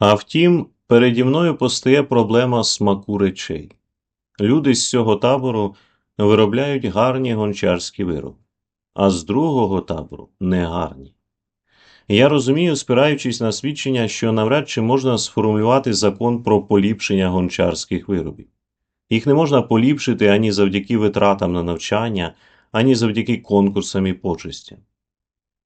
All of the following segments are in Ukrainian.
А втім, переді мною постає проблема смаку речей. Люди з цього табору виробляють гарні гончарські вироби, а з другого табору негарні. Я розумію, спираючись на свідчення, що навряд чи можна сформулювати закон про поліпшення гончарських виробів. Їх не можна поліпшити ані завдяки витратам на навчання, ані завдяки конкурсам і почестям.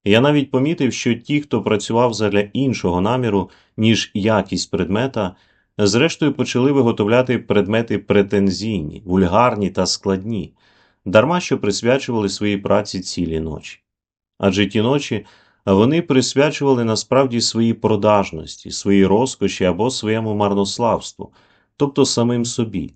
Я навіть помітив, що ті, хто працював задля іншого наміру, ніж якість предмета, зрештою почали виготовляти предмети претензійні, вульгарні та складні, дарма що присвячували своїй праці цілі ночі. Адже ті ночі вони присвячували насправді своїй продажності, своїй розкоші або своєму марнославству, тобто самим собі.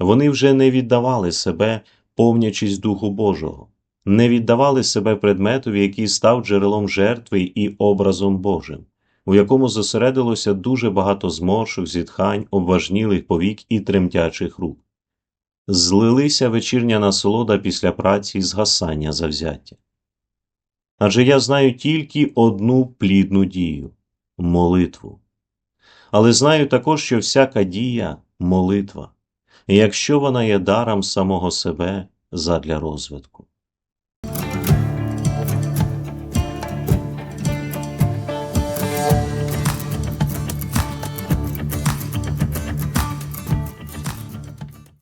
Вони вже не віддавали себе, повнячись Духу Божого, не віддавали себе предметові, який став джерелом жертви і образом Божим, у якому зосередилося дуже багато зморшок, зітхань, обважнілих повік і тремтячих рук. Злилися вечірня насолода після праці і згасання завзяття. Адже я знаю тільки одну плідну дію молитву. Але знаю також, що всяка дія молитва, якщо вона є даром самого себе задля розвитку.